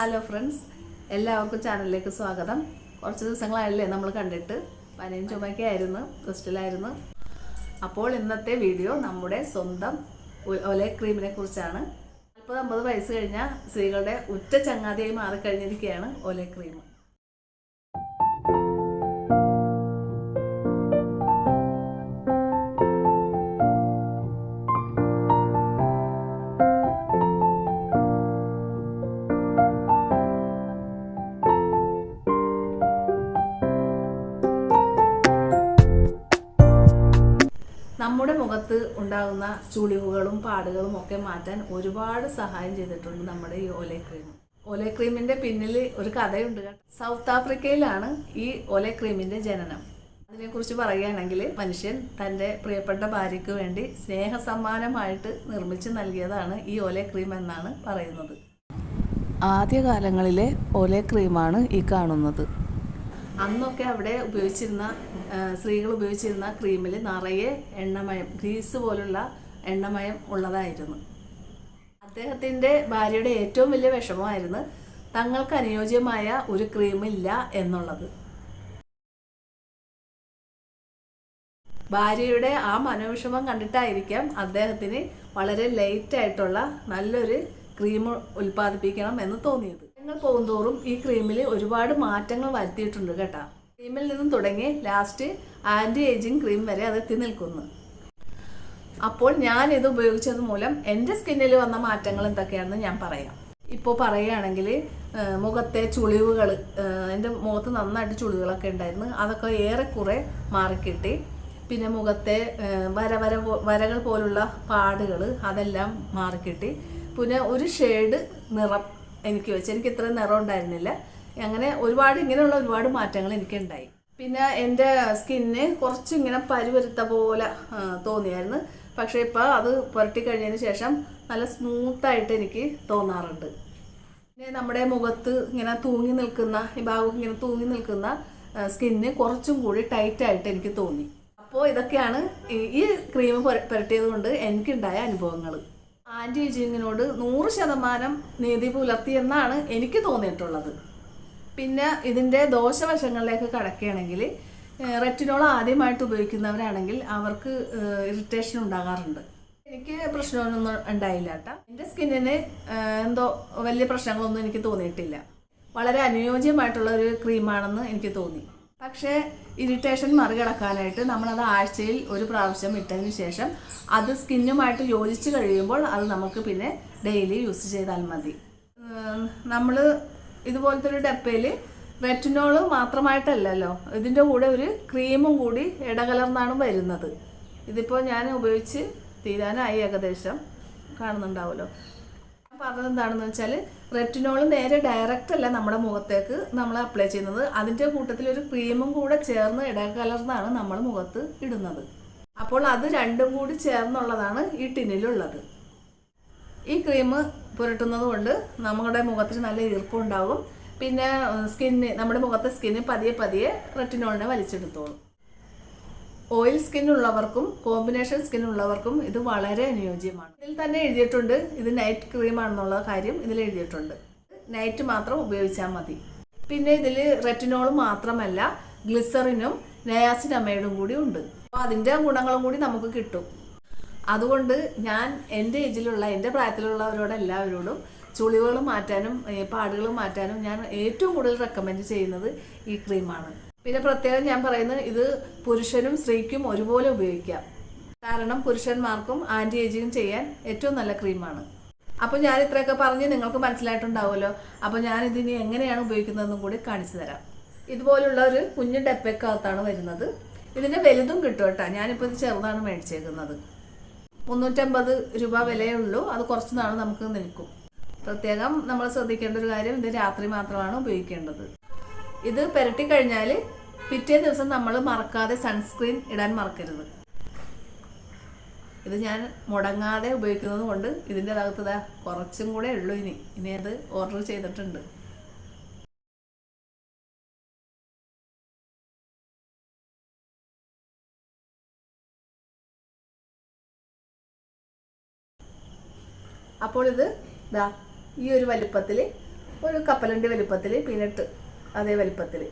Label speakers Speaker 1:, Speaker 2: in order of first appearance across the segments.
Speaker 1: Hello friends എല്ലാവർക്കും ചാനലിലേക്ക് സ്വാഗതം. കുറച്ച് ദിവസങ്ങളായല്ലേ നമ്മൾ കണ്ടിട്ട്? പനിയും ചുമക്കായിരുന്നു ക്രിസ്റ്റലായിരുന്നു. അപ്പോൾ ഇന്നത്തെ വീഡിയോ നമ്മുടെ സ്വന്തം ഒലെ ക്രീമിനെ കുറിച്ചാണ്. നാൽപ്പത് അമ്പത് വയസ്സ് കഴിഞ്ഞാൽ സ്ത്രീകളുടെ ഉറ്റ ചങ്ങാതിയായി മാറിക്കഴിഞ്ഞിരിക്കുകയാണ് ഒലെ ക്രീം. നമ്മുടെ മുഖത്ത് ഉണ്ടാകുന്ന ചുളിവുകളും പാടുകളും ഒക്കെ മാറ്റാൻ ഒരുപാട് സഹായം ചെയ്തിട്ടുണ്ട് നമ്മുടെ ഈ ഓലെ ക്രീം ഓലെ ക്രീമിന്റെ പിന്നിൽ ഒരു കഥയുണ്ട്. സൗത്ത് ആഫ്രിക്കയിലാണ് ഈ ഓലെ ക്രീമിന്റെ ജനനം. അതിനെക്കുറിച്ച് പറയുകയാണെങ്കിൽ മനുഷ്യൻ തന്റെ പ്രിയപ്പെട്ട ഭാര്യയ്ക്ക് വേണ്ടി സ്നേഹസമ്മാനമായിട്ട് നിർമ്മിച്ച് നൽകിയതാണ് ഈ ഓലെ ക്രീം എന്നാണ് പറയുന്നത്. ആദ്യകാലങ്ങളിലെ ഓലെ ക്രീമാണ് ഈ കാണുന്നത്. അന്നൊക്കെ അവിടെ ഉപയോഗിച്ചിരുന്ന സ്ത്രീകൾ ഉപയോഗിച്ചിരുന്ന ക്രീമിൽ നിറയെ എണ്ണമയം ഗ്രീസ് പോലുള്ള എണ്ണമയം ഉള്ളതായിരുന്നു. അദ്ദേഹത്തിന്റെ ഭാര്യയുടെ ഏറ്റവും വലിയ വിഷമമായിരുന്നു തങ്ങൾക്ക് അനുയോജ്യമായ ഒരു ക്രീമില്ല എന്നുള്ളത്. ഭാര്യയുടെ ആ മനോവിഷമം കണ്ടിട്ടായിരിക്കാം അദ്ദേഹത്തിന് വളരെ ലേറ്റ് ആയിട്ടുള്ള നല്ലൊരു ക്രീം ഉൽപ്പാദിപ്പിക്കണം എന്ന് തോന്നിയത്. ഞങ്ങൾ പോകുന്തോറും ഈ ക്രീമിൽ ഒരുപാട് മാറ്റങ്ങൾ വരുത്തിയിട്ടുണ്ട് കേട്ടോ. ക്രീമിൽ നിന്നും തുടങ്ങി ലാസ്റ്റ് ആന്റി ഏജിങ് ക്രീം വരെ അത് എത്തി നിൽക്കുന്നു. അപ്പോൾ ഞാൻ ഇത് ഉപയോഗിച്ചത് മൂലം എന്റെ സ്കിന്നിൽ വന്ന മാറ്റങ്ങൾ എന്തൊക്കെയാണെന്ന് ഞാൻ പറയാം. ഇപ്പോൾ പറയുകയാണെങ്കിൽ മുഖത്തെ ചുളിവുകൾ എന്റെ മുഖത്ത് നന്നായിട്ട് ചുളിവുകളൊക്കെ ഉണ്ടായിരുന്നു. അതൊക്കെ ഏറെക്കുറെ മാറിക്കിട്ടി. പിന്നെ മുഖത്തെ വര വര വരകൾ പോലുള്ള പാടുകൾ അതെല്ലാം മാറിക്കിട്ടി. പിന്നെ ഒരു ഷെയ്ഡ് നിറം എനിക്ക് വെച്ച് എനിക്ക് ഇത്ര നിറം ഉണ്ടായിരുന്നില്ല. അങ്ങനെ ഒരുപാട് ഇങ്ങനെയുള്ള ഒരുപാട് മാറ്റങ്ങൾ എനിക്കുണ്ടായി. പിന്നെ എന്റെ സ്കിന്ന് കുറച്ച് ഇങ്ങനെ പരുവരുത്ത പോലെ തോന്നിയായിരുന്നു. പക്ഷേ ഇപ്പോൾ അത് പുരട്ടി കഴിഞ്ഞതിന് ശേഷം നല്ല സ്മൂത്തായിട്ട് എനിക്ക് തോന്നാറുണ്ട്. പിന്നെ നമ്മുടെ മുഖത്ത് ഇങ്ങനെ തൂങ്ങി നിൽക്കുന്ന ഈ ഭാഗം ഇങ്ങനെ തൂങ്ങി നിൽക്കുന്ന സ്കിന്ന് കുറച്ചും കൂടി ടൈറ്റ് ആയിട്ട് എനിക്ക് തോന്നി. അപ്പോൾ ഇതൊക്കെയാണ് ഈ ക്രീം പുരട്ടിയത് കൊണ്ട് എനിക്കുണ്ടായ അനുഭവങ്ങൾ ആന്റി ഏജിങ്ങിനോട് നൂറ് ശതമാനം നീതി പുലർത്തി എന്നാണ് എനിക്ക് തോന്നിയിട്ടുള്ളത്. പിന്നെ ഇതിന്റെ ദോഷവശങ്ങളിലേക്ക് കടക്കുകയാണെങ്കിൽ റെറ്റിനോൾ ആദ്യമായിട്ട് ഉപയോഗിക്കുന്നവരാണെങ്കിൽ അവർക്ക് ഇറിറ്റേഷൻ ഉണ്ടാകാറുണ്ട്. എനിക്ക് പ്രശ്നമൊന്നും ഉണ്ടായില്ല കേട്ടോ. എന്റെ സ്കിന്നിന് എന്തോ വലിയ പ്രശ്നങ്ങളൊന്നും എനിക്ക് തോന്നിയിട്ടില്ല. വളരെ അനുയോജ്യമായിട്ടുള്ള ഒരു ക്രീമാണെന്ന് എനിക്ക് തോന്നി. പക്ഷേ ഇറിറ്റേഷൻ മറികടക്കാനായിട്ട് നമ്മളത് ആഴ്ചയിൽ ഒരു പ്രാവശ്യം ഇട്ടതിന് ശേഷം അത് സ്കിന്നുമായിട്ട് യോജിച്ച് കഴിയുമ്പോൾ അത് നമുക്ക് പിന്നെ ഡെയിലി യൂസ് ചെയ്താൽ മതി. നമ്മൾ ഇതുപോലത്തെ ഒരു ഡപ്പയിൽ റെറ്റിനോൾ മാത്രമായിട്ടല്ലല്ലോ ഇതിന്റെ കൂടെ ഒരു ക്രീമും കൂടി ഇടകലർന്നാണ് വരുന്നത്. ഇതിപ്പോൾ ഞാൻ ഉപയോഗിച്ച് തീരാനായി ഏകദേശം കാണുന്നുണ്ടാവുമല്ലോ. പറഞ്ഞത് എന്താണെന്ന് വെച്ചാൽ റെറ്റിനോൾ നേരെ ഡയറക്റ്റ് അല്ല നമ്മുടെ മുഖത്തേക്ക് നമ്മൾ അപ്ലൈ ചെയ്യുന്നത്. അതിന്റെ കൂട്ടത്തിൽ ഒരു ക്രീമും കൂടെ ചേർന്ന് ഇടകലർന്നാണ് നമ്മൾ മുഖത്ത് ഇടുന്നത്. അപ്പോൾ അത് രണ്ടും കൂടി ചേർന്നുള്ളതാണ് ഈ ടിന്നിലുള്ളത്. ഈ ക്രീം പുരട്ടുന്നത് കൊണ്ട് നമ്മുടെ മുഖത്തിന് നല്ല ഈർപ്പുണ്ടാകും. പിന്നെ സ്കിന്ന് നമ്മുടെ മുഖത്തെ സ്കിന്ന് പതിയെ പതിയെ റെറ്റിനോളിനെ വലിച്ചെടുത്തോളും. ഓയിൽ സ്കിൻ ഉള്ളവർക്കും കോമ്പിനേഷൻ സ്കിൻ ഉള്ളവർക്കും ഇത് വളരെ അനുയോജ്യമാണ്. ഇതിൽ തന്നെ എഴുതിയിട്ടുണ്ട് ഇത് നൈറ്റ് ക്രീം ആണെന്നുള്ള കാര്യം ഇതിൽ എഴുതിയിട്ടുണ്ട്. നൈറ്റ് മാത്രം ഉപയോഗിച്ചാൽ മതി. പിന്നെ ഇതിൽ റെറ്റിനോൾ മാത്രമല്ല ഗ്ലിസറിനും നയാസിനമൈഡും കൂടി ഉണ്ട്. അപ്പോൾ അതിന്റെ ഗുണങ്ങളും കൂടി നമുക്ക് കിട്ടും. അതുകൊണ്ട് ഞാൻ എന്റെ ഏജിലുള്ള എന്റെ പ്രായത്തിലുള്ളവരോട് എല്ലാവരോടും ചുളിവുകൾ മാറ്റാനും പാടുകൾ മാറ്റാനും ഞാൻ ഏറ്റവും കൂടുതൽ റെക്കമെൻഡ് ചെയ്യുന്നത് ഈ ക്രീമാണ്. പിന്നെ പ്രത്യേകം ഞാൻ പറയുന്നത് ഇത് പുരുഷനും സ്ത്രീക്കും ഒരുപോലെ ഉപയോഗിക്കാം. കാരണം പുരുഷന്മാർക്കും ആന്റി ഏജിങ് ചെയ്യാൻ ഏറ്റവും നല്ല ക്രീമാണ്. അപ്പോൾ ഞാൻ ഇത്രയൊക്കെ പറഞ്ഞ് നിങ്ങൾക്ക് മനസ്സിലായിട്ടുണ്ടാവുമല്ലോ. അപ്പോൾ ഞാൻ ഇതിനി എങ്ങനെയാണ് ഉപയോഗിക്കുന്നതെന്നും കൂടി കാണിച്ചു തരാം. ഇതുപോലുള്ള ഒരു കുഞ്ഞു ഡപ്പയ്ക്കകത്താണ് വരുന്നത്. ഇതിന്റെ വലുതും കിട്ടും കേട്ടോ. ഞാനിപ്പോൾ ഇത് ചെറുതാണ് മേടിച്ചേക്കുന്നത്. മുന്നൂറ്റമ്പത് രൂപ വിലയേ ഉള്ളൂ. അത് കുറച്ച് നാൾ നമുക്ക് നിൽക്കും. പ്രത്യേകം നമ്മൾ ശ്രദ്ധിക്കേണ്ട ഒരു കാര്യം ഇത് രാത്രി മാത്രമാണ് ഉപയോഗിക്കേണ്ടത്. ഇത് പുരട്ടി കഴിഞ്ഞാൽ പിറ്റേ ദിവസം നമ്മൾ മറക്കാതെ സൺസ്ക്രീൻ ഇടാൻ മറക്കരുത്. ഇത് ഞാൻ മുടങ്ങാതെ ഉപയോഗിക്കുന്നത് കൊണ്ട് ഇതിന്റെ അകത്ത് ഇതാ കുറച്ചും കൂടെ ഉള്ളൂ ഇനി. ഇനി അത് ഓർഡർ ചെയ്തിട്ടുണ്ട്. അപ്പോൾ ഇത് ദാ ഈ ഒരു വലിപ്പത്തിൽ ഒരു കപ്പലണ്ടി വലിപ്പത്തിൽ പീനട്ട് അതേ വലിപ്പത്തിൽ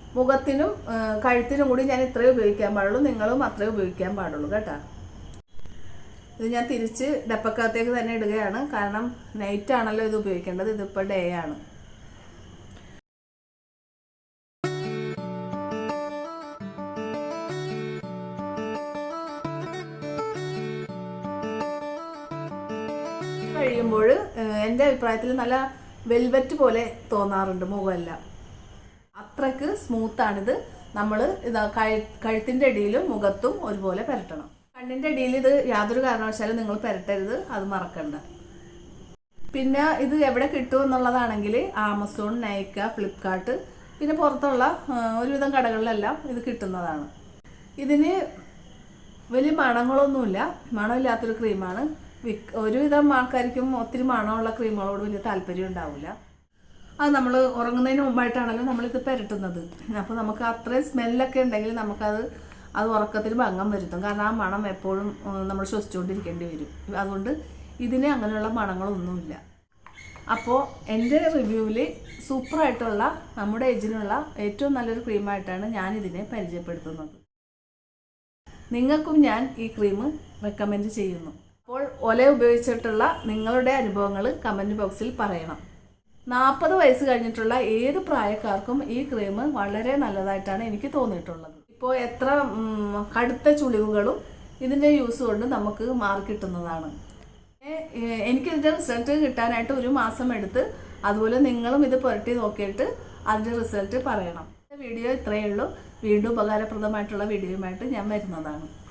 Speaker 1: മുഖത്തിനും കഴുത്തിനും കൂടി ഞാൻ ഇത്രയേ ഉപയോഗിക്കാൻ പാടുള്ളൂ. നിങ്ങളും അത്രയേ ഉപയോഗിക്കാൻ പാടുള്ളൂ കേട്ടോ. ഇത് ഞാൻ തിരിച്ച് ഡപ്പക്കകത്തേക്ക് തന്നെ ഇടുകയാണ്. കാരണം നൈറ്റ് ആണല്ലോ ഇത് ഉപയോഗിക്കേണ്ടത്. ഇതിപ്പോൾ ഡേ ആണ്. കഴിയുമ്പോൾ എന്റെ അഭിപ്രായത്തിൽ നല്ല വെൽവെറ്റ് പോലെ തോന്നാറുണ്ട് മുഖമെല്ലാം. അത്രയ്ക്ക് സ്മൂത്താണിത്. നമ്മൾ ഇതാ കഴുത്തിന്റെ അടിയിലും മുഖത്തും ഒരുപോലെ പുരട്ടണം. കണ്ണിന്റെ അടിയിൽ ഇത് യാതൊരു കാരണവശാലും നിങ്ങൾ പുരട്ടരുത് അത് മറക്കണ്ട. പിന്നെ ഇത് എവിടെ കിട്ടും എന്നുള്ളതാണെങ്കിൽ ആമസോൺ നൈക്ക ഫ്ലിപ്കാർട്ട് പിന്നെ പുറത്തുള്ള ഒരുവിധം കടകളിലെല്ലാം ഇത് കിട്ടുന്നതാണ്. ഇതിന് വലിയ മണങ്ങളൊന്നുമില്ല. മണമില്ലാത്തൊരു ക്രീമാണ്. ഒരുവിധം ആൾക്കാർക്കും ഒത്തിരി മണമുള്ള ക്രീമുകളോട് വലിയ താല്പര്യം ഉണ്ടാവില്ല അത് നമ്മൾ ഉറങ്ങുന്നതിന് മുമ്പായിട്ടാണല്ലോ നമ്മളിത് പുരട്ടുന്നത്. അപ്പോൾ നമുക്ക് അത്രയും സ്മെല്ലൊക്കെ ഉണ്ടെങ്കിൽ നമുക്കത് അത് ഉറക്കത്തിൽ ഭംഗം വരുത്തും. കാരണം ആ മണം എപ്പോഴും നമ്മൾ ശ്വസിച്ചുകൊണ്ടിരിക്കേണ്ടി വരും. അതുകൊണ്ട് ഇതിന് അങ്ങനെയുള്ള മണങ്ങളൊന്നുമില്ല. അപ്പോൾ എന്റെ റിവ്യൂവിൽ സൂപ്പറായിട്ടുള്ള നമ്മുടെ ഏജിനുള്ള ഏറ്റവും നല്ലൊരു ക്രീമായിട്ടാണ് ഞാൻ ഇതിനെ പരിചയപ്പെടുത്തുന്നത്. നിങ്ങൾക്കും ഞാൻ ഈ ക്രീം റെക്കമെൻഡ് ചെയ്യുന്നു. ഒല ഉപയോഗിച്ചിട്ടുള്ള നിങ്ങളുടെ അനുഭവങ്ങൾ കമന്റ് ബോക്സിൽ പറയണം. നാൽപ്പത് വയസ്സ് കഴിഞ്ഞിട്ടുള്ള ഏത് പ്രായക്കാർക്കും ഈ ക്രീം വളരെ നല്ലതായിട്ടാണ് എനിക്ക് തോന്നിയിട്ടുള്ളത്. ഇപ്പോൾ എത്ര കടുത്ത ചുളിവുകളും ഇതിന്റെ യൂസ് കൊണ്ട് നമുക്ക് മാറി കിട്ടുന്നതാണ്. ഏ- ഏ- എനിക്കിതിന്റെ റിസൾട്ട് കിട്ടാനായിട്ട് ഒരു മാസം എടുത്ത് അതുപോലെ നിങ്ങളും ഇത് പുരട്ടി നോക്കിയിട്ട് അതിന്റെ റിസൾട്ട് പറയണം. വീഡിയോ ഇത്രയേ ഉള്ളൂ. വീണ്ടും ഉപകാരപ്രദമായിട്ടുള്ള വീഡിയോയുമായിട്ട് ഞാൻ വരുന്നതാണ്.